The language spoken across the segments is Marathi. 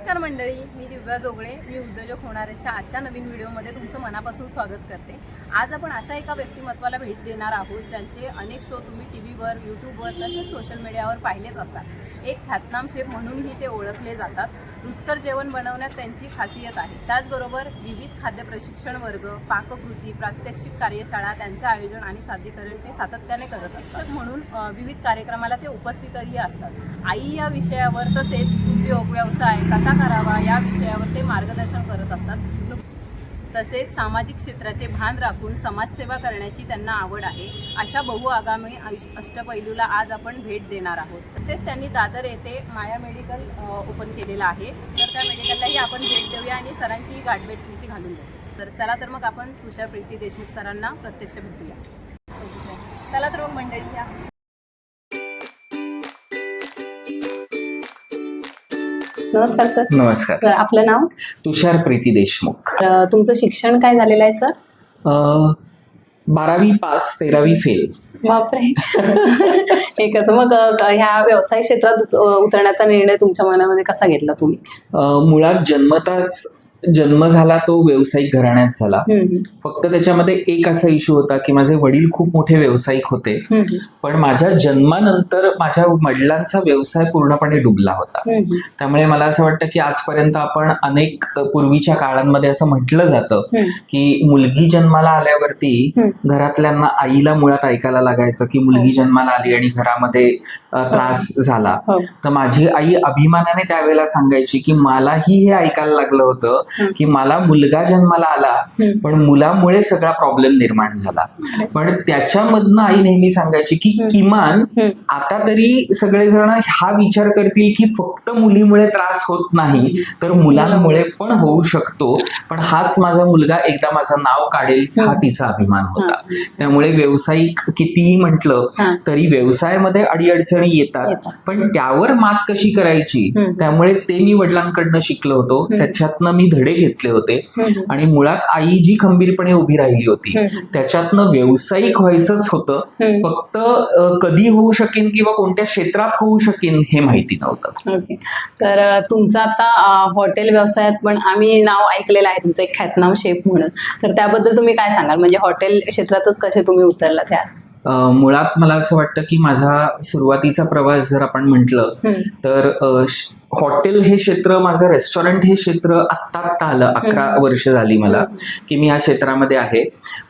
नमस्कार मंडळी मी दिव्या जोगळे. मी उद्योजक होणाऱ्याच्या आजच्या नवीन व्हिडिओमध्ये तुमचं मनापासून स्वागत करते. आज आपण अशा एका व्यक्तिमत्वाला भेट देणार आहोत ज्यांचे अनेक शो तुम्ही टी व्हीवर यूट्यूबवर तसेच सोशल मीडियावर पाहिलेच असाल. एक ख्यातनाम शेफ म्हणूनही ते ओळखले जातात. रुचकर जेवण बनवण्यात त्यांची खासियत आहे. त्याचबरोबर विविध खाद्य प्रशिक्षण वर्ग पाककृती प्रात्यक्षिक कार्यशाळा त्यांचं आयोजन आणि सादरीकरण ते सातत्याने करत असतात. म्हणून विविध कार्यक्रमाला ते उपस्थितही असतात. आई या विषयावर तसेच उद्योग व्यवसाय कसा करावा या विषयावर ते मार्गदर्शन करत असतात. तसेच सामाजिक क्षेत्राचे भान राखून समाजसेवा करण्याची त्यांना आवड आहे. अशा बहुआगामी आयुष अष्टपैलूला आज आपण भेट देणार आहोत. तसेच त्यांनी दादर येथे माया मेडिकल ओपन केलेलं आहे. तर त्या मेडिकललाही आपण भेट देऊया आणि सरांची गाठभेट तुमची घालून देऊ तर चला तर मग आपण तुषार प्रीती देशमुख सरांना प्रत्यक्ष भेटूया. चला तर मग मंडळी या. नमस्कार सर. नमस्कार. तर आपलं नाव? तुषार प्रीती देशमुख. तर तुमचं शिक्षण काय झालेलं आहे सर? अ, बारावी पास तेरावी फेल. बापरे. एकच. मग अ, ह्या व्यवसाय क्षेत्रात उत- अ, उतरण्याचा निर्णय तुमच्या मनामध्ये कसा घेतला तुम्ही? मुळात जन्मताच जन्म झाला तो व्यावसायिक घराण्यात झाला. फक्त त्याच्यामध्ये एक असा इश्यू होता की माझे वडील खूप मोठे व्यावसायिक होते. पण माझ्या जन्मानंतर माझ्या वडिलांचा व्यवसाय पूर्णपणे डुबला होता. त्यामुळे मला असं वाटतं की आजपर्यंत आपण अनेक पूर्वीच्या काळांमध्ये असं म्हटलं जातं की मुलगी जन्माला आल्यावरती. घरातल्यांना आईला मुळात ऐकायला लागायचं की मुलगी जन्माला आली आणि घरामध्ये अ, त्रास झाला. हो. तर माझी आई अभिमानाने त्यावेळेला सांगायची की मलाही हे ऐकायला लागलं होतं. की मला मुलगा जन्माला आला. पण मुलामुळे सगळा प्रॉब्लेम निर्माण झाला पण त्याच्यामधनं आई नेहमी सांगायची की. किमान. आता तरी सगळेजण हा विचार करतील की फक्त मुलीमुळे त्रास होत नाही तर मुलांमुळे पण होऊ शकतो पण हाच माझा मुलगा एकदा माझं नाव काढेल हा. तिचा अभिमान होता. त्यामुळे व्यावसायिक कितीही म्हटलं. तरी व्यवसायामध्ये अडीअडचणी येतात. पण त्यावर मात कशी करायची. त्यामुळे ते मी वडिलांकडनं शिकलो होतो. त्याच्यातनं मी धडे घेतले होते. आणि मुळात आई जी खंबीरपणे उभी राहिली होती त्याच्यातनं व्यावसायिक व्हायचंच होतं. फक्त कधी होऊ शकेन किंवा कोणत्या क्षेत्रात होऊ शकेन हे माहिती नव्हतं. तर तुमचं आता हॉटेल व्यवसायात पण आम्ही नाव ऐकलेलं आहे तुमचं एक ख्यातनाम शेफ म्हणून. तर त्याबद्दल तुम्ही काय सांगाल? म्हणजे हॉटेल क्षेत्रातच कसे तुम्ही उतरला त्या अ, मुळात मला असं वाटतं की माझा सुरुवातीचा प्रवास जर आपण म्हटलं तर हॉटेल हे क्षेत्र माझं रेस्टॉरंट हे क्षेत्र आत्ता आत्ता आलं अकरा. वर्ष झाली मला की मी ह्या क्षेत्रामध्ये आहे.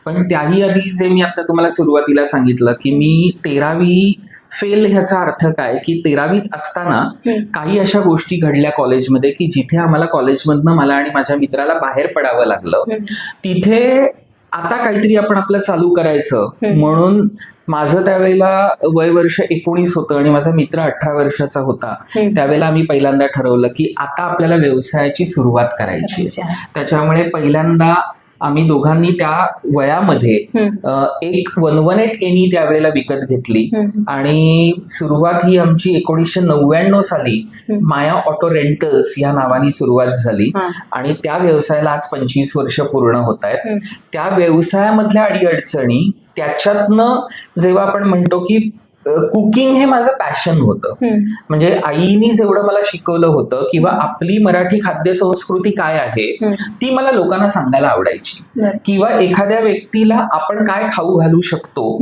पण त्याही आधी जे मी आता तुम्हाला सुरुवातीला सांगितलं की मी तेरावी फेल ह्याचा अर्थ काय की तेरावीत असताना. काही अशा गोष्टी घडल्या कॉलेजमध्ये की जिथे आम्हाला कॉलेजमधनं मला आणि माझ्या मित्राला बाहेर पडावं लागलं. तिथे आता काहीतरी आपण आपलं चालू करायचं. म्हणून माझं त्यावेळेला वय वर्ष एकोणीस होतं आणि माझा मित्र अठरा वर्षाचा होता. त्यावेळेला आम्ही पहिल्यांदा ठरवलं की आता आपल्याला व्यवसायाची सुरुवात करायची. त्याच्यामुळे पहिल्यांदा आम्ही दोघांनी त्या वयामध्ये एक वन वन एट एनी त्यावेळेला विकत घेतली. आणि सुरुवात ही आमची एकोणीसशे नव्याण्णव साली. माया ऑटो रेंटल्स या नावाने सुरुवात झाली. आणि त्या व्यवसायाला आज पंचवीस वर्ष पूर्ण होत आहेत. त्या व्यवसायामधल्या अडीअडचणी त्याच्यातनं जेव्हा आपण म्हणतो की कुकिंग हे माझं पॅशन होतं. म्हणजे आईनी जेवढं मला शिकवलं होतं किंवा आपली मराठी खाद्य संस्कृती काय आहे. ती मला लोकांना सांगायला आवडायची. किंवा एखाद्या व्यक्तीला आपण काय खाऊ घालू शकतो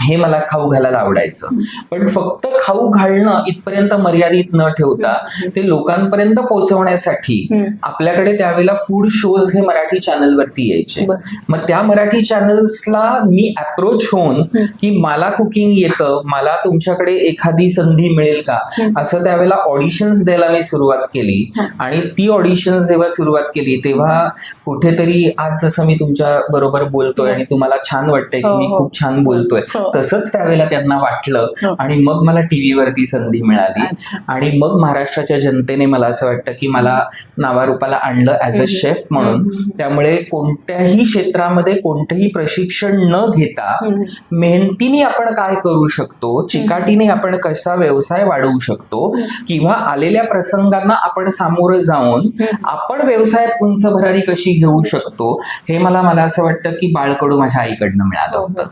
हे मला खाऊ घालायला आवडायचं पण फक्त खाऊ घालणं इथपर्यंत मर्यादित न ठेवता ते लोकांपर्यंत पोहोचवण्यासाठी. आपल्याकडे त्यावेळेला फूड शोज हे मराठी चॅनलवरती यायचे. मग त्या मराठी चॅनल्सला मी अप्रोच होऊन. की मला कुकिंग येतं मला तुमच्याकडे एखादी संधी मिळेल का. असं त्यावेळेला ऑडिशन्स द्यायला मी सुरुवात केली. आणि ती ऑडिशन्स जेव्हा सुरुवात केली तेव्हा कुठेतरी आज जसं मी तुमच्या बरोबर बोलतोय आणि तुम्हाला छान वाटतंय की हो, मी हो. खूप छान बोलतोय हो. तसंच त्यावेळेला त्यांना वाटलं हो. आणि मग मला टीव्हीवरती संधी मिळाली. आणि मग महाराष्ट्राच्या जनतेने मला असं वाटतं की मला नावारूपाला आणलं ऍज अ. शेफ म्हणून. त्यामुळे कोणत्याही क्षेत्रामध्ये कोणतंही प्रशिक्षण न घेता. मेहनतीने आपण काय करू शकतो चिकाटीने आपण कसा व्यवसाय वाढवू शकतो किंवा आलेल्या प्रसंगांना आपण सामोरं जाऊन. आपण व्यवसायात उंच भरारी कशी घेऊ शकतो हे मला मला असं वाटतं की बाळकडू माझ्या आईकडनं मिळालं हो, होतं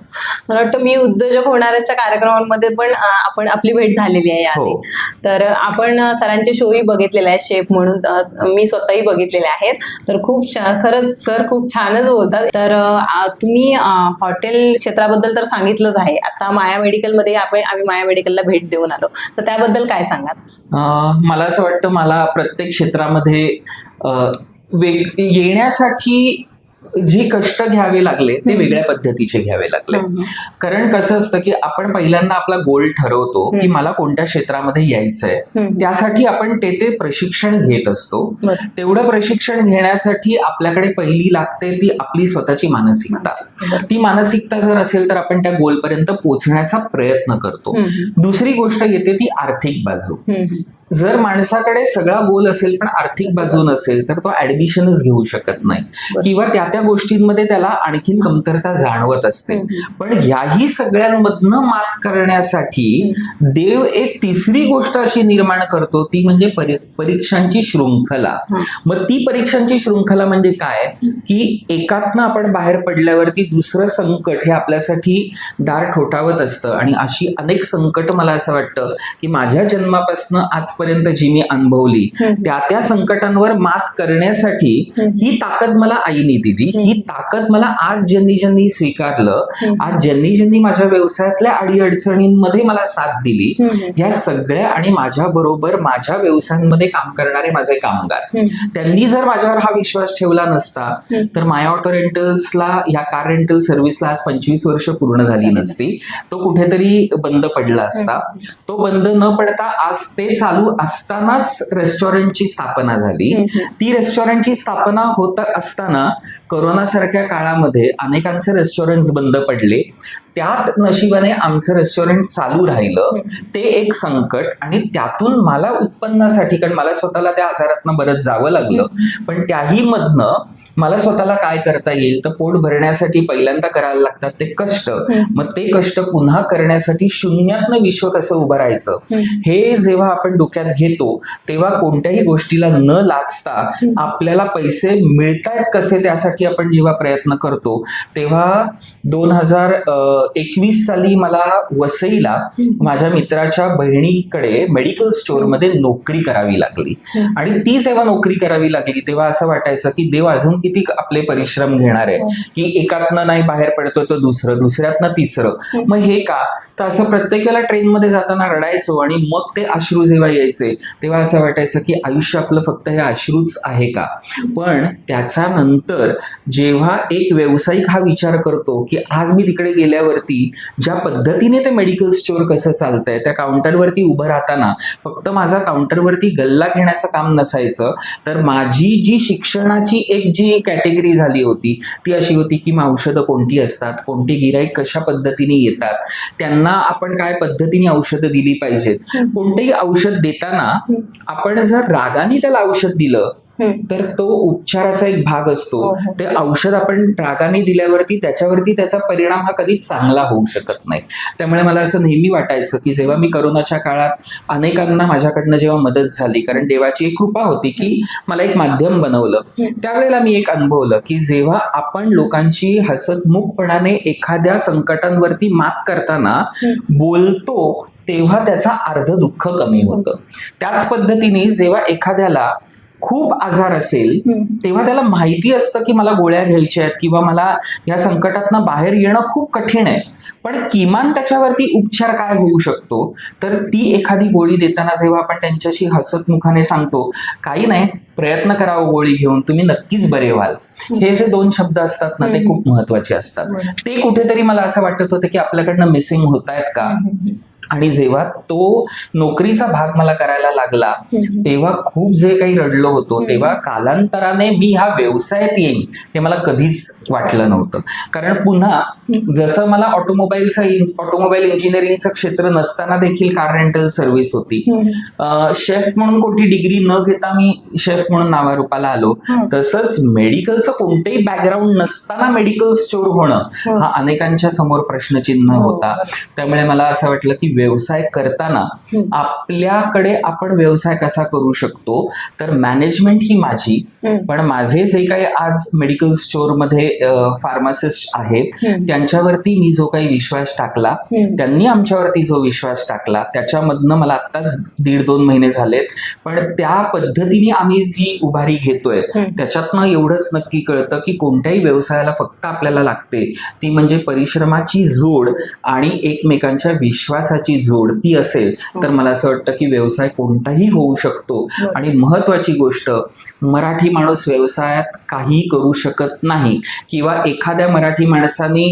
मला वाटतं मी उद्योजक होणाऱ्याच्या कार्यक्रमांमध्ये पण आपण आपली भेट झालेली आहे याआधी. हो. तर आपण सरांचे शोही बघितलेले आहेत शेफ म्हणून मी स्वतःही बघितलेले आहेत. तर खूप खरंच सर खूप छानच बोलतात. तर तुम्ही हॉटेल क्षेत्राबद्दल तर सांगितलंच आहे. आता माया मेडिकलमध्ये आपण आम्ही माया मेडिकलला भेट देऊन आलो. तर त्याबद्दल काय सांगाल? मला असं वाटतं मला प्रत्येक क्षेत्रामध्ये वेग येण्यासाठी जे कष्ट घ्यावे लागले ते. वेगळ्या पद्धतीचे घ्यावे लागले. कारण कसं असतं की आपण पहिल्यांदा आपला गोल ठरवतो की. मला कोणत्या क्षेत्रामध्ये यायचंय. त्यासाठी आपण ते ते प्रशिक्षण घेत असतो. तेवढं प्रशिक्षण घेण्यासाठी आपल्याकडे पहिली लागते ती आपली स्वतःची मानसिकता. ती मानसिकता जर असेल तर आपण त्या गोलपर्यंत पोहोचण्याचा प्रयत्न करतो. दुसरी गोष्ट येते ती आर्थिक बाजू. जर माणसाकडे सगळा गोल असेल पण आर्थिक बाजू नसेल तर तो ऍडमिशनच घेऊ शकत नाही. किंवा त्या त्या गोष्टींमध्ये त्याला आणखीन कमतरता जाणवत असते. पण ह्याही सगळ्यांमधनं मात करण्यासाठी देव एक तिसरी गोष्ट अशी निर्माण करतो ती म्हणजे परी- परीक्षांची शृंखला. मग ती परीक्षांची शृंखला म्हणजे काय? की एकातनं आपण बाहेर पडल्यावरती दुसरं संकट हे आपल्यासाठी दार ठोठावत असतं. आणि अशी अनेक संकट मला असं वाटतं की माझ्या जन्मापासून आजपर्यंत जी मी अनुभवली. त्या त्या संकटांवर मात करण्यासाठी. ही ताकद मला आईने दिली ही ताकद मला आज ज्यांनी ज्यांनी स्वीकारलं. आज ज्यांनी ज्यांनी माझ्या व्यवसायातल्या अडीअडचणींमध्ये मला साथ दिली हम्म. या सगळ्या आणि माझ्या बरोबर माझ्या व्यवसायांमध्ये काम करणारे माझे कामगार. त्यांनी जर माझ्यावर हा विश्वास ठेवला नसता. तर माया ऑटो रेंटल्सला या कार रेंटल सर्व्हिसला आज पंचवीस वर्ष पूर्ण झाली नसती तो कुठेतरी बंद पडला असता तो बंद न पडता आज ते चालू असतानाच रेस्टॉरंटची स्थापना झाली. ती रेस्टॉरंटची स्थापना होत असताना कोरोनासारख्या काळामध्ये अनेकांचे रेस्टॉरंट बंद पडले. त्यात नशिबाने आमचं रेस्टॉरंट चालू राहिलं. ते एक संकट आणि त्यातून मला उत्पन्नासाठी कारण मला स्वतःला त्या आजारातनं बरंच जावं लागलं. पण त्याही मधनं मला स्वतःला काय करता येईल? तर पोट भरण्यासाठी पहिल्यांदा करायला लागतात ते कष्ट. मग ते कष्ट पुन्हा करण्यासाठी शून्यातनं विश्व कसं उभं राहायचं? हे जेव्हा आपण डोक्यात घेतो तेव्हा कोणत्याही गोष्टीला न लाचता आपल्याला पैसे मिळतायत कसे त्यासाठी आपण जेव्हा प्रयत्न करतो. तेव्हा दोन हजार एकवीस साली मला वसईला माझ्या मित्राच्या बहिणीकडे मेडिकल स्टोअरमध्ये नोकरी करावी लागली. आणि ती जेव्हा नोकरी करावी लागली तेव्हा असं वाटायचं की देव अजून किती आपले परिश्रम घेणार आहे. की एकातनं नाही बाहेर पडतो तर दुसरं दुसऱ्यातनं तिसरं. मग हे का? तर असं प्रत्येक वेळेला ट्रेनमध्ये जाताना रडायचो आणि मग ते अश्रू जेव्हा यायचे तेव्हा असं वाटायचं की आयुष्य आपलं फक्त हे अश्रूच आहे का? पण त्याच्या नंतर जेव्हा एक व्यावसायिक हा विचार करतो की आज मी तिकडे गेल्यावरती ज्या पद्धतीने ते मेडिकल स्टोअर कसं चालतंय त्या काउंटरवरती उभं राहताना फक्त माझा काउंटरवरती गल्ला घेण्याचं काम नसायचं तर माझी जी शिक्षणाची एक जी कॅटेगरी झाली होती ती अशी होती की मग औषधं कोणती असतात कोणती गिराईक कशा पद्धतीने येतात त्यांना आपण काय पद्धतीने औषधं दिली पाहिजेत कोणतेही औषध देताना आपण जर रागाने त्याला औषध दिलं. तर तो उपचाराचा एक भाग असतो हो, हो. ते औषध आपण रागाने दिल्यावरती त्याच्यावरती त्याचा परिणाम हा कधी चांगला होऊ शकत नाही त्यामुळे मला असं नेहमी वाटायचं की जेव्हा मी करोनाच्या काळात अनेकांना माझ्याकडनं जेव्हा मदत झाली कारण देवाची एक कृपा होती की मला एक माध्यम बनवलं त्यावेळेला मी एक अनुभवलं की जेव्हा आपण लोकांची हसतमुखपणाने एखाद्या संकटांवरती मात करताना बोलतो तेव्हा त्याचा अर्ध दुःख कमी होतं त्याच पद्धतीने जेव्हा एखाद्याला खूप आजार असेल. तेव्हा त्याला माहिती असतं की मला गोळ्या घ्यायच्या आहेत किंवा मला या संकटातनं बाहेर येणं खूप कठीण आहे पण किमान त्याच्यावरती उपचार काय होऊ शकतो तर ती एखादी गोळी देताना जेव्हा आपण त्यांच्याशी हसतमुखाने सांगतो काही नाही प्रयत्न करावं गोळी घेऊन तुम्ही नक्कीच बरे व्हाल हे जे दोन शब्द असतात ना ते. खूप महत्त्वाचे असतात. ते कुठेतरी मला असं वाटत होतं की आपल्याकडनं मिसिंग होत आहेत का. आणि जेव्हा तो नोकरीचा भाग मला करायला लागला. तेव्हा खूप जे काही रडलो होतो. तेव्हा कालांतराने मी ह्या व्यवसायात येईन हे मला कधीच वाटलं नव्हतं कारण पुन्हा जसं मला ऑटोमोबाईलचं ऑटोमोबाईल इंजिनिअरिंगचं क्षेत्र नसताना देखील कार रेंटल सर्व्हिस होती. शेफ म्हणून कोणती डिग्री न घेता मी शेफ म्हणून नावारूपाला आलो. तसंच मेडिकलचं कोणतेही बॅकग्राऊंड नसताना मेडिकल स्टोअर होणं. हा अनेकांच्या समोर प्रश्नचिन्ह हो. होता त्यामुळे मला असं वाटलं की व्यवसाय करताना. आपल्याकडे आपण व्यवसाय कसा करू शकतो तर मॅनेजमेंट ही माझी. पण माझे जे काही आज मेडिकल स्टोअरमध्ये फार्मासिस्ट आहेत. त्यांच्यावरती मी जो काही विश्वास टाकला. त्यांनी आमच्यावरती जो विश्वास टाकला त्याच्यामधनं मला आत्ताच दीड दोन महिने झालेत पण त्या पद्धतीने आम्ही जी उभारी घेतोय. त्याच्यातनं एवढंच नक्की कळतं की कोणत्याही व्यवसायाला फक्त आपल्याला लागते ती म्हणजे परिश्रमाची जोड आणि एकमेकांच्या विश्वासाची जोड ती असेल तर मला असं वाटतं की व्यवसाय कोणताही होऊ शकतो बरोबर. आणि महत्वाची गोष्ट मराठी माणूस व्यवसायात काही करू शकत नाही किंवा एखाद्या मराठी माणसाने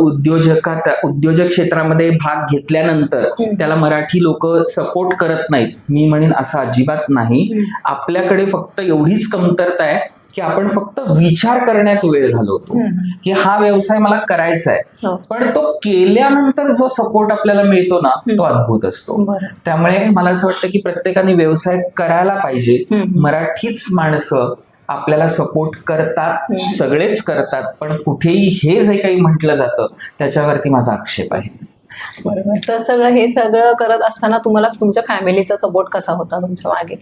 उद्योजकात उद्योजक क्षेत्रामध्ये भाग घेतल्यानंतर. त्याला मराठी लोक सपोर्ट करत नाहीत मी म्हणेन असं अजिबात नाही. आपल्याकडे फक्त एवढीच कमतरता आहे की आपण फक्त विचार करण्यात वेळ घालवतो. की हा व्यवसाय मला करायचा आहे हो. पण तो केल्यानंतर जो सपोर्ट आपल्याला मिळतो ना तो अद्भुत असतो त्यामुळे मला असं वाटतं की प्रत्येकाने व्यवसाय करायला पाहिजे. मराठीच माणसं आपल्याला सपोर्ट करतात. सगळेच करतात पण कुठेही हे जे काही म्हटलं जातं त्याच्यावरती माझा आक्षेप आहे बरोबर तर सगळं हे सगळं करत असताना तुम्हाला तुमच्या फॅमिलीचा सपोर्ट कसा होता तुमच्या मागे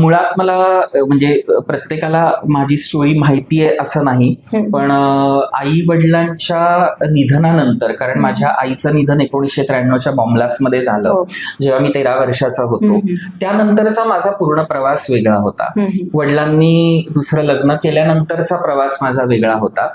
मुळात मला म्हणजे प्रत्येकाला माझी स्टोरी माहिती आहे असं नाही. पण आई वडिलांच्या निधनानंतर कारण माझ्या आईचं निधन एकोणीसशे त्र्याण्णवच्या बॉम्बलासमध्ये झालं हो. जेव्हा मी तेरा वर्षाचा होतो. त्यानंतरचा माझा पूर्ण प्रवास वेगळा होता. वडिलांनी दुसरं लग्न केल्यानंतरचा प्रवास माझा वेगळा होता.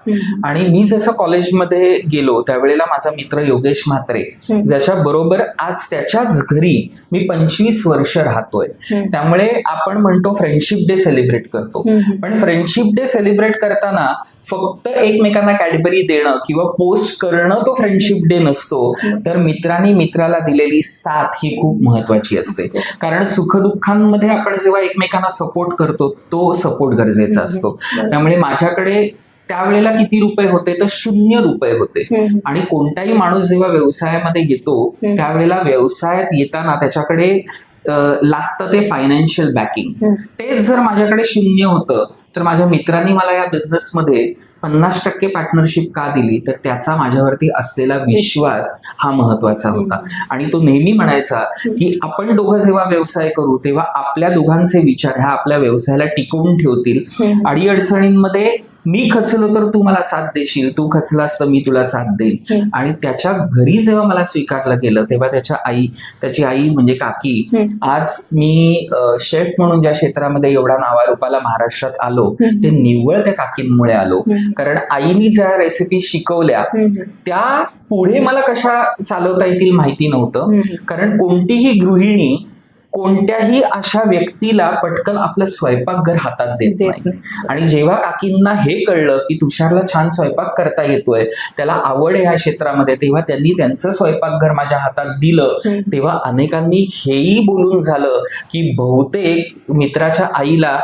आणि मी जसं कॉलेजमध्ये गेलो त्यावेळेला माझा मित्र योगेश म्हात्रे हम्म. ज्याच्या बरोबर आज त्याच्याच घरी मी पंचवीस वर्ष राहतोय. त्यामुळे आपण म्हणतो फ्रेंडशिप डे सेलिब्रेट करतो. पण फ्रेंडशिप डे सेलिब्रेट करताना फक्त एकमेकांना कॅडबरी देणं किंवा पोस्ट करणं तो फ्रेंडशिप डे नसतो. तर मित्रांनी मित्राला दिलेली साथ ही खूप महत्वाची असते. कारण सुखदुःखांमध्ये आपण जेव्हा एकमेकांना सपोर्ट करतो तो सपोर्ट गरजेचा असतो. त्यामुळे माझ्याकडे त्यावेळेला किती रुपये होते तर शून्य रुपये होते. आणि कोणताही माणूस जेव्हा व्यवसायामध्ये येतो. त्यावेळेला व्यवसायात येताना त्याच्याकडे लागतं ते फायनान्शियल बॅकिंग. तेच जर माझ्याकडे शून्य होतं तर माझ्या मित्रांनी मला या बिझनेसमध्ये पन्नास टक्के पार्टनरशिप का दिली तर त्याचा माझ्यावरती असलेला विश्वास हा महत्त्वाचा होता आणि तो नेहमी म्हणायचा की आपण दोघं जेव्हा व्यवसाय करू तेव्हा आपल्या दोघांचे विचार ह्या आपल्या व्यवसायाला टिकवून ठेवतील. अडीअडचणींमध्ये मी खचलो तर तू मला साथ देशील तू खचलास तर मी तुला साथ देईन हम्म. आणि त्याच्या घरी जेव्हा मला स्वीकारलं गेलं तेव्हा त्याच्या आई त्याची आई म्हणजे काकी. आज मी शेफ म्हणून ज्या क्षेत्रामध्ये एवढा नावारूपाला महाराष्ट्रात आलो. ते निव्वळ त्या काकींमुळे आलो. कारण आईनी ज्या रेसिपी शिकवल्या. त्या पुढे मला कशा चालवता येतील माहिती नव्हतं. कारण कोणतीही गृहिणी कोणत्याही अशा व्यक्तीला पटकन आपलं स्वयंपाकघर हातात देत नाही. आणि जेव्हा काकींना हे कळलं की तुषारला छान स्वयंपाक करता येतोय त्याला आवड आहे ह्या क्षेत्रामध्ये तेव्हा त्यांनी त्यांचं स्वयंपाकघर माझ्या हातात दिलं. तेव्हा अनेकांनी हेही बोलून झालं की बहुतेक मित्राच्या आईला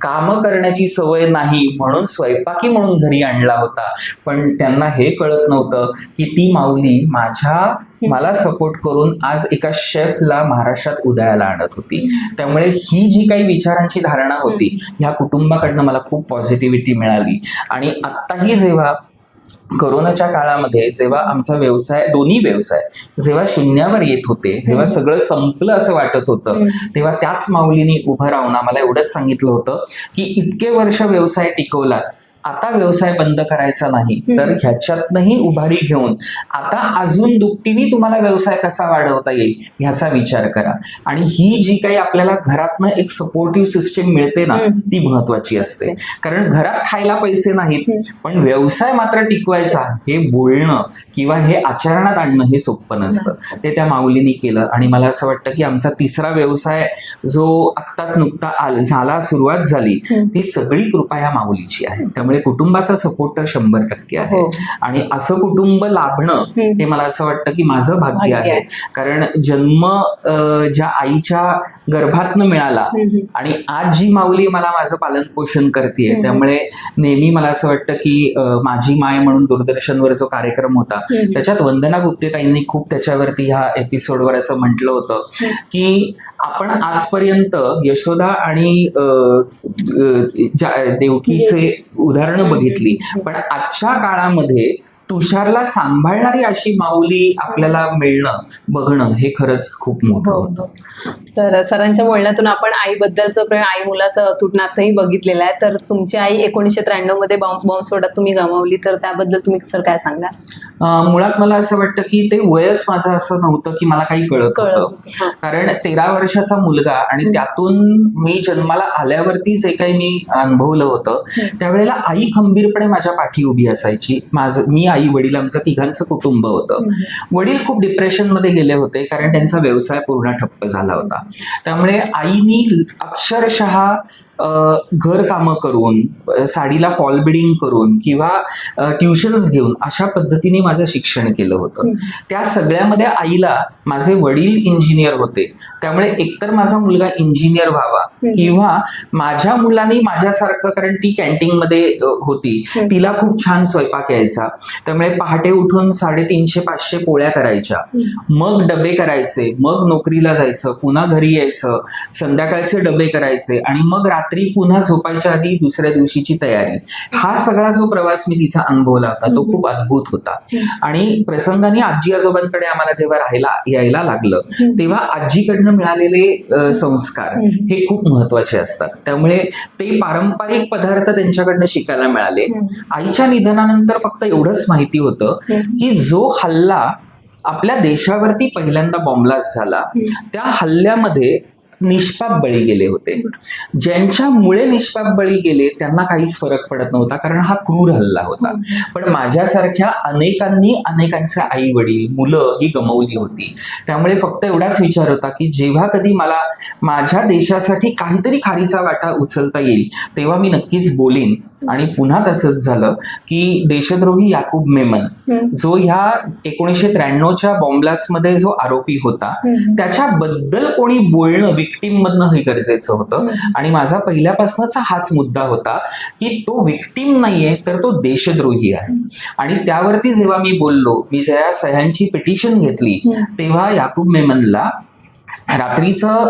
काम करण्याची सवय नाही म्हणून स्वयंपाकी म्हणून घरी आणला होता पण त्यांना हे कळत नव्हतं की ती माऊली माझ्या मला सपोर्ट करून आज एका शेफला महाराष्ट्रात उदयाला आणत होती. त्यामुळे ही जी काही विचारांची धारणा होती ह्या कुटुंबाकडनं मला खूप पॉझिटिव्हिटी मिळाली. आणि आत्ताही जेव्हा कोरोनाच्या काळामध्ये जेव्हा आमचा व्यवसाय दोन्ही व्यवसाय जेव्हा शून्यावर येत होते जेव्हा सगळं संपलं असं वाटत होतं. तेव्हा त्याच माऊलीने उभं राहून आम्हाला एवढंच सांगितलं होतं की इतके वर्ष व्यवसाय टिकवला आता व्यवसाय बंद करायचा नाही तर ह्याच्यातनंही उभारी घेऊन आता अजून दुपटीने तुम्हाला व्यवसाय कसा वाढवता येईल ह्याचा विचार करा आणि ही जी काही आपल्याला घरातनं एक सपोर्टिव्ह सिस्टीम मिळते ना. ती महत्वाची असते कारण घरात खायला पैसे नाहीत. पण व्यवसाय मात्र टिकवायचा हे बोलणं किंवा हे आचरणात आणणं हे सोपं नसतं. ते त्या माऊलीने केलं आणि मला असं वाटतं की आमचा तिसरा व्यवसाय जो आत्ताच नुकता आल- झाला सुरुवात झाली. ती सगळी कृपा या माऊलीची आहे त्यामुळे कुटुंबाचा सपोर्ट शंभर टक्के आहे हो. आणि असं कुटुंब लाभणं. हे मला असं वाटतं की माझं भाग्य आहे. कारण जन्म ज्या आईच्या गर्भातनं मिळाला. आणि आज जी माऊली मला माझं पालन पोषण करते. त्यामुळे नेहमी मला असं वाटतं की माझी माय म्हणून दूरदर्शनवर जो कार्यक्रम होता. त्याच्यात वंदना गुप्ते ताईंनी खूप त्याच्यावरती ह्या एपिसोडवर असं म्हटलं होतं. की आपण आजपर्यंत यशोदा आणि देवकीचे उदाहरणं बघितली पण आजच्या काळामध्ये तुषारला सांभाळणारी अशी माऊली आपल्याला मिळणं बघणं हे खरंच खूप मोठं हो, होतं हो. तर सरांच्या बोलण्यातून आपण आईबद्दलचं प्रेम आई मुलाचं अतूट नातंही बघितलेलं आहे. तर तुमची आई एकोणीसशे त्र्याण्णवमध्ये बॉम्ब बॉम्बस्फोटात तुम्ही गमावली तर त्याबद्दल तुम्ही सर काय सांगा मुळात मला असं वाटतं की ते वयच माझं असं नव्हतं की मला काही कळत होतं. कारण तेरा वर्षाचा मुलगा आणि. त्यातून मी जन्माला आल्यावरती जे काही मी अनुभवलं होतं. त्यावेळेला आई खंबीरपणे माझ्या पाठी उभी असायची. माझं मी आई वडील आमचं तिघांचं कुटुंब होतं. वडील खूप डिप्रेशनमध्ये गेले होते कारण त्यांचा व्यवसाय पूर्ण ठप्प झाला. होता. त्यामुळे आईनी अक्षरशः घर कामं करून साडीला फॉल बिडिंग करून किंवा ट्युशन्स घेऊन अशा पद्धतीने माझं शिक्षण केलं होतं. त्या सगळ्यामध्ये आईला माझे वडील इंजिनियर होते. त्यामुळे एकतर माझा मुलगा इंजिनियर व्हावा. किंवा माझ्या मुलांनी माझ्यासारखं कारण ती कॅन्टीनमध्ये होती. तिला खूप छान स्वयंपाक यायचा. त्यामुळे पहाटे उठून साडेतीनशे पाचशे पोळ्या करायच्या. मग डबे करायचे. मग नोकरीला जायचं. पुन्हा घरी यायचं. संध्याकाळचे डबे करायचे. आणि मग रात्री पुन्हा झोपायच्या आधी दुसऱ्या दिवशीची तयारी हा सगळा जो प्रवास मी तिचा अनुभवला होता तो. खूप अद्भुत होता. आणि प्रसंगाने आजी आजोबांकडे आम्हाला जेव्हा राहायला यायला लागलं. तेव्हा आजीकडनं मिळालेले संस्कार. हे खूप महत्त्वाचे असतात त्यामुळे ते पारंपरिक पदार्थ त्यांच्याकडनं शिकायला मिळाले आईच्या निधनानंतर फक्त एवढंच माहिती होतं की जो हल्ला आपल्या देशावरती पहिल्यांदा बॉम्बलास्ट झाला त्या हल्ल्यामध्ये निष्पाप बळी गेले होते. ज्यांच्यामुळे निष्पाप बळी गेले त्यांना काहीच फरक पडत नव्हता कारण हा क्रूर हल्ला होता. पण माझ्यासारख्या अनेकांनी अनेकांचे आई वडील मुलं ही गमवली होती. त्यामुळे फक्त एवढाच विचार होता की जेव्हा कधी मला माझ्या देशासाठी काहीतरी खारीचा वाटा उचलता येईल तेव्हा मी नक्कीच बोलीन. आणि पुन्हा तसंच झालं की देशद्रोही याकूब मेमन जो ह्या एकोणीसशे त्र्याण्णवच्या बॉम्बलास्टमध्ये जो आरोपी होता त्याच्याबद्दल कोणी बोलणं विक्टीम मधनं हे गरजेचं होतं. आणि माझा पहिल्यापासूनचा हाच मुद्दा होता की तो विक्टीम नाहीये तर तो देशद्रोही आहे. आणि त्यावरती जेव्हा मी बोललो मी जेव्हा सह्यांची पिटिशन घेतली तेव्हा याकूब मेमनला रात्रीचं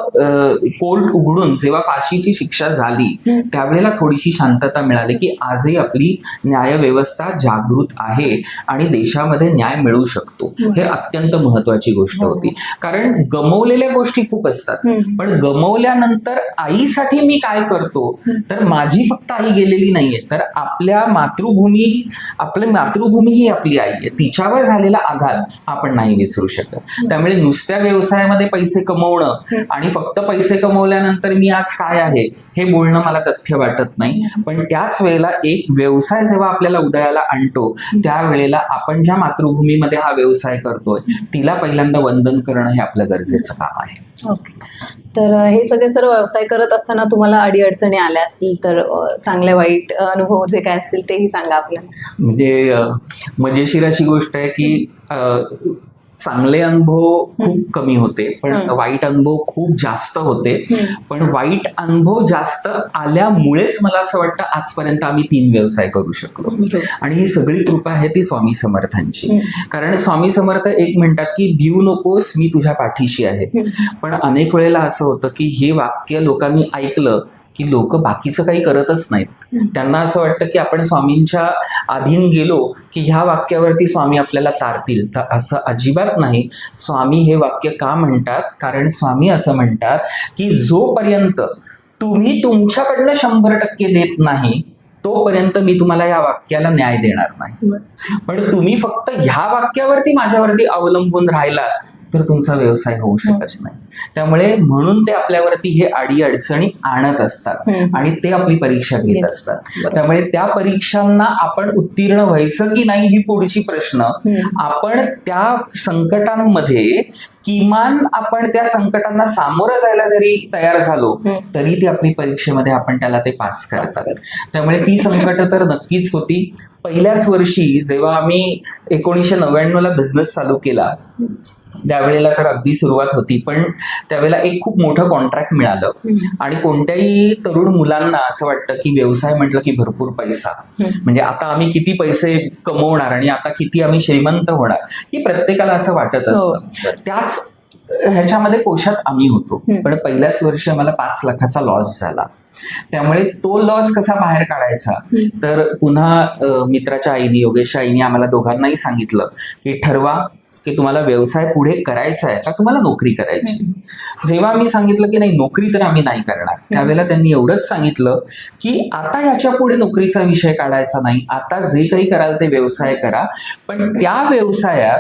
कोर्ट उघडून जेव्हा फाशीची शिक्षा झाली. त्यावेळेला थोडीशी शांतता मिळाली की आजही आपली न्यायव्यवस्था जागृत आहे आणि देशामध्ये न्याय मिळू शकतो. हे अत्यंत महत्वाची गोष्ट हो. होती. कारण गमवलेल्या गोष्टी खूप असतात. पण गमवल्यानंतर आईसाठी मी काय करतो? तर माझी फक्त आई गेलेली नाहीये. तर आपल्या मातृभूमी आपली मातृभूमी ही आपली आई आहे. तिच्यावर झालेला आघात आपण नाही विसरू शकत. त्यामुळे नुसत्या व्यवसायामध्ये पैसे कमवणं आणि फक्त पैसे कमवल्यानंतर मी आज काय आहे हे बोलणं मला तथ्य वाटत नाही. पण त्याच वेळेला एक व्यवसाय जेव्हा आपल्याला उदयाला आणतो त्यावेळेला आपण ज्या मातृभूमीमध्ये हा व्यवसाय करतोय तिला पहिल्यांदा वंदन करणं हे आपलं गरजेचं काम आहे. ओके. तर हे सगळे सर्व व्यवसाय करत असताना तुम्हाला अडीअडचणी आल्या असतील तर चांगले वाईट अनुभव जे काय असतील तेही सांगा आपल्याला. म्हणजे मजेशीर अशी गोष्ट आहे की चांगले अनुभव खूप कमी होते पण. वाईट अनुभव खूप जास्त होते. पण वाईट अनुभव जास्त आल्यामुळेच मला असं वाटतं आजपर्यंत आम्ही तीन व्यवसाय करू शकलो आणि ही सगळी कृपा आहे ती स्वामी समर्थांची. कारण स्वामी समर्थ एक म्हणतात की भिऊ नकोस मी तुझ्या पाठीशी आहे. पण अनेक वेळेला असं होतं की हे वाक्य लोकांनी ऐकलं की लोक बाकीचं काही करतच नाहीत. त्यांना असं वाटतं की आपण स्वामींच्या अधीन गेलो की ह्या वाक्यावरती स्वामी आपल्याला तारतील. तर असं अजिबात नाही. स्वामी हे वाक्य का म्हणतात? कारण स्वामी असं म्हणतात की जोपर्यंत तुम्ही तुमच्याकडनं शंभर टक्के देत नाही तोपर्यंत मी तुम्हाला या वाक्याला न्याय देणार नाही. पण तुम्ही फक्त ह्या वाक्यावरती माझ्यावरती अवलंबून राहिला तर तुमचा व्यवसाय होऊ शकत नाही. त्यामुळे म्हणून ते आपल्यावरती हे अडी अडचणी आणत असतात. आणि ते आपली परीक्षा घेत असतात. त्यामुळे त्या परीक्षांना आपण उत्तीर्ण व्हायचं की नाही ही पुढची प्रश्न. आपण त्या संकटांमध्ये किमान आपण त्या संकटांना सामोरं जायला जरी तयार झालो. तरी ती आपली परीक्षेमध्ये आपण त्याला ते पास करतात. त्यामुळे ती संकट तर नक्कीच होती. पहिल्याच वर्षी जेव्हा आम्ही एकोणीसशे नव्याण्णव ला बिझनेस चालू केला त्यावेळेला तर अगदी सुरुवात होती पण त्यावेळेला एक खूप मोठं कॉन्ट्रॅक्ट मिळालं. आणि कोणत्याही तरुण मुलांना असं वाटतं की व्यवसाय म्हटलं की भरपूर पैसा. म्हणजे आता आम्ही किती पैसे कमवणार आणि आता किती आम्ही श्रीमंत होणार ही प्रत्येकाला असं वाटत हो. असतं त्याच ह्याच्यामध्ये कोशात आम्ही होतो. पण पहिल्याच वर्षी आम्हाला पाच लाखाचा लॉस झाला त्यामुळे तो लॉस कसा बाहेर काढायचा. तर पुन्हा मित्राच्या आईनी योगेश आईनी आम्हाला दोघांनाही सांगितलं की ठरवा की तुम्हाला व्यवसाय पुढे करायचा आहे का तुम्हाला नोकरी करायची जेव्हा मी सांगितलं की नाही नोकरी तर आम्ही नाही करणार. त्यावेळेला त्यांनी एवढंच सांगितलं की आता ह्याच्या पुढे नोकरीचा विषय काढायचा नाही. आता जे काही कराल ते व्यवसाय करा. पण त्या व्यवसायात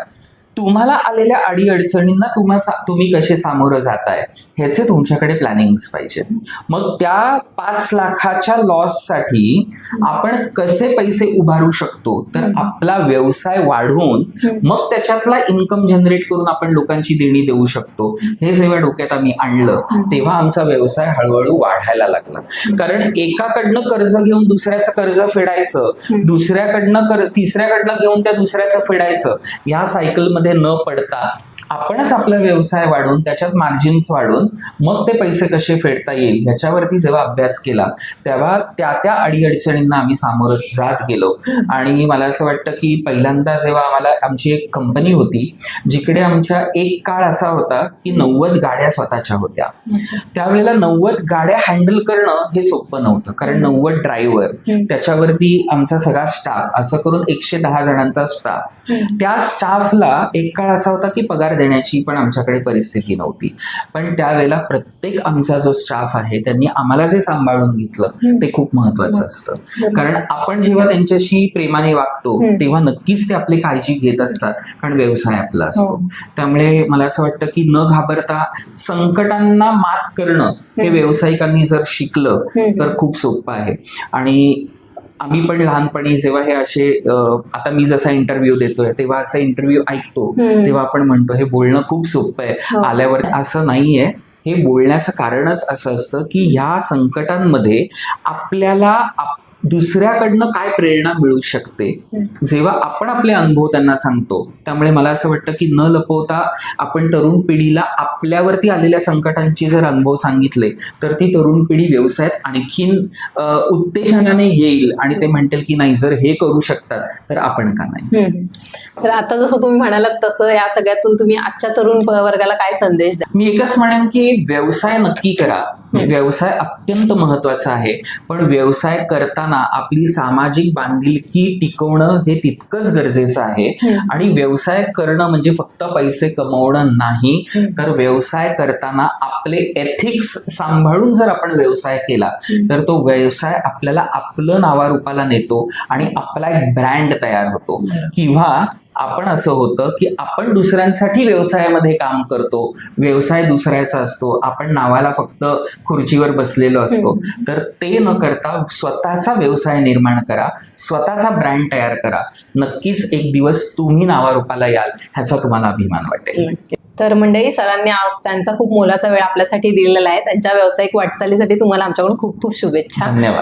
तुम्हाला आलेल्या अडीअडचणींना तुम्हा तुम्ही कसे सामोरं जाताय? ह्याचे तुमच्याकडे प्लॅनिंग्स पाहिजे मग त्या पाच लाखाच्या लॉससाठी आपण कसे पैसे उभारू शकतो? तर आपला व्यवसाय वाढवून मग त्याच्यातला इन्कम जनरेट करून आपण लोकांची देणी देऊ शकतो. हे जेव्हा डोक्यात आम्ही आणलं तेव्हा आमचा व्यवसाय हळूहळू वाढायला लागला. कारण एकाकडनं कर्ज घेऊन दुसऱ्याचं कर्ज फेडायचं दुसऱ्याकडनं कर तिसऱ्याकडनं घेऊन त्या दुसऱ्याचं फेडायचं या सायकलमध्ये न पडता आपणच आपला व्यवसाय वाढवून त्याच्यात मार्जिन्स वाढून मग ते पैसे कसे फेडता येईल ह्याच्यावरती जेव्हा अभ्यास केला तेव्हा त्या त्या अडीअडचणींना आम्ही सामोरं जात गेलो. आणि मला असं वाटतं की पहिल्यांदा जेव्हा आम्हाला आमची एक कंपनी होती जिकडे आमच्या एक काळ असा होता की नव्वद गाड्या स्वतःच्या होत्या. त्यावेळेला नव्वद गाड्या हँडल करणं हे सोपं नव्हतं कारण नव्वद ड्रायव्हर. त्याच्यावरती आमचा सगळा स्टाफ असं करून एकशे दहा जणांचा स्टाफ त्या स्टाफला एक काळ असा होता की पगार देण्याची पण आमच्याकडे परिस्थिती नव्हती पण त्यावेळेला प्रत्येक आमचा जो स्टाफ आहे त्यांनी आम्हाला जे सांभाळून घेतलं ते खूप महत्वाचं असतं कारण आपण जेव्हा त्यांच्याशी प्रेमाने वागतो. तेव्हा नक्कीच ते आपली काळजी घेत असतात कारण व्यवसाय आपला असतो हो. त्यामुळे मला असं वाटतं की न घाबरता संकटांना मात करणं हे. व्यावसायिकांनी जर शिकलं. तर खूप सोपं आहे आणि आम्ही पण लहानपणी जेव्हा हे असे आता मी जसा इंटरव्ह्यू देतोय तेव्हा असा इंटरव्ह्यू ऐकतो. तेव्हा आपण म्हणतो हे बोलणं खूप सोपं आहे हो. आल्यावर असं नाहीये हे बोलण्याचं कारणच असं असतं की ह्या संकटांमध्ये आपल्याला आप- दुसऱ्याकडनं काय प्रेरणा मिळू शकते? जेव्हा आपण आपले अनुभव त्यांना सांगतो त्यामुळे मला असं वाटतं की न लपवता आपण तरुण पिढीला आपल्यावरती आलेल्या संकटांचे जर अनुभव सांगितले तर ती तरुण पिढी व्यवसायात आणखीन उत्तेजनाने येईल आणि ते म्हणतील की नाही जर हे करू शकतात तर आपण का नाही? तर आता जसं तुम्ही म्हणालात तसं या सगळ्यातून तुम्ही आजच्या तरुण वर्गाला काय संदेश द्या? मी एकच म्हणेन की व्यवसाय नक्की करा. व्यवसाय अत्यंत महत्त्वाचा आहे. पण व्यवसाय करताना आपली सामाजिक बांधिलकी टिकवणं हे तितकंच गरजेचं आहे. आणि व्यवसाय करणं म्हणजे फक्त पैसे कमवणं नाही. तर व्यवसाय करताना आपले एथिक्स सांभाळून जर आपण व्यवसाय केला तर तो व्यवसाय आपल्याला आपलं नावारूपाला नेतो आणि आपला एक ब्रँड तयार होतो. किंवा आपण असं होतं की आपण दुसऱ्यांसाठी व्यवसायामध्ये काम करतो व्यवसाय दुसऱ्याचा असतो आपण नावाला फक्त खुर्चीवर बसलेलो असतो. तर ते न करता स्वतःचा व्यवसाय निर्माण करा स्वतःचा ब्रँड तयार करा. नक्कीच एक दिवस तुम्ही नावारूपाला याल ह्याचा तुम्हाला अभिमान वाटेल. तर मंडळी सरांनी त्यांचा खूप मोलाचा वेळ आपल्यासाठी दिलेला आहे. त्यांच्या व्यावसायिक वाटचालीसाठी तुम्हाला आमच्याकडून खूप खूप शुभेच्छा. धन्यवाद.